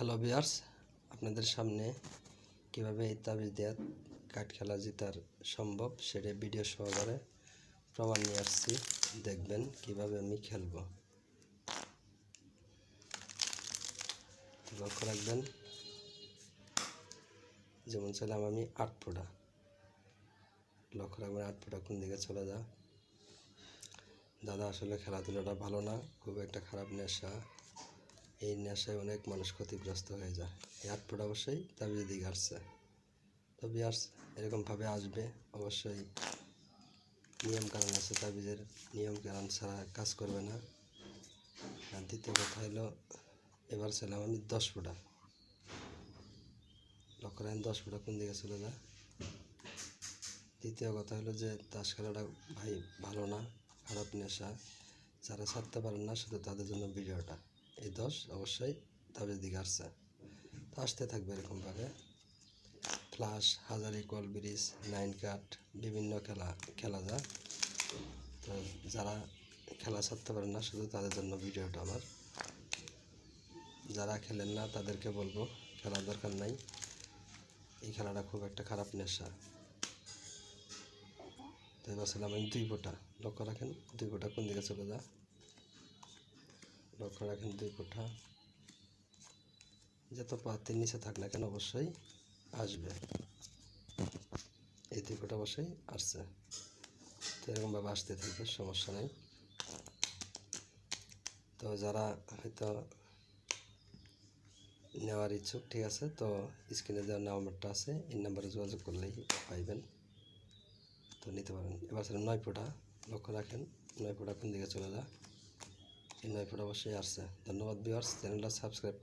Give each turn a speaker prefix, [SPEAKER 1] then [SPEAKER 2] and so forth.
[SPEAKER 1] Hello বিয়ার্স আপনাদের সামনে কীভাবে এই তাবিজ দেওয়া কাঠ খেলা জেতার সম্ভব সেটা ভিডিও সহকারে প্রমাণ নিয়ে আসছি। দেখবেন কীভাবে আমি খেলব। লক্ষ্য রাখবেন, যেমন ছিলাম আমি আট ফোঁটা। লক্ষ্য রাখবেন আট ফোঁটা কোন দিকে চলে যা দাদা আসলে খেলাধুলাটা ভালো না, খুব একটা খারাপ নেশা। এই নেশায় অনেক মানুষ ক্ষতিগ্রস্ত হয়ে যায়। এই আট ফুট অবশ্যই তাবিজ দিকে আসছে। তো বিয়ার্স এরকমভাবে আসবে, অবশ্যই নিয়ম কারণ আছে, তাবিজের নিয়ম কারণ ছাড়া কাজ করবে না। আর দ্বিতীয় কথা হলো, এবার ছিলাম আমি দশ ফুটা। লক্ষ্য রাখেন দশ ফুটা কোন দিকে চলে যায়? দ্বিতীয় কথা হলো যে, তাস খেলাটা ভাই ভালো না, খারাপ নেশা। যারা ছাড়তে পারেন না, শুধু তাদের জন্য ভিডিওটা। এই দশ অবশ্যই তাদের দিকে আসছে। তো আসতে থাকবে এরকমভাবে flush hazari call bridge nine কাট বিভিন্ন খেলা খেলা যায় তো যারা খেলা ছাড়তে পারেন না, শুধু তাদের জন্য ভিডিওটা আমার। যারা খেলেন না, তাদেরকে বলব, খেলার দরকার নাই। এই খেলাটা খুব একটা খারাপ নেশা। তো এবার ছিলাম আমি দুই ফোঁটা। লক্ষ্য রাখেন, দুই ফোঁটা কোন দিকে চলে যা লক্ষ্য রাখেন দুই ফোঁটা যত পাতির নিচে থাক না কেন অবশ্যই আসবে। এই দুই ফোঁটা অবশ্যই আসছে। তো এরকমভাবে আসতে থাকবে, সমস্যা নেই। তো যারা হয়তো নেওয়ার ইচ্ছুক, ঠিক আছে, তো স্ক্রিনে দেওয়ার নাম্বারটা আছে, এই নাম্বারে যোগাযোগ করলেই পাইবেন। তো নিতে পারেন। এবার নয় ফোঁটা লক্ষ্য রাখেন, নয় ফোঁটা কোন দিকে চলে যা নয় অবশ্যই আসছে। ধন্যবাদ ভিউয়ার্স চ্যানেলটা সাবস্ক্রাইব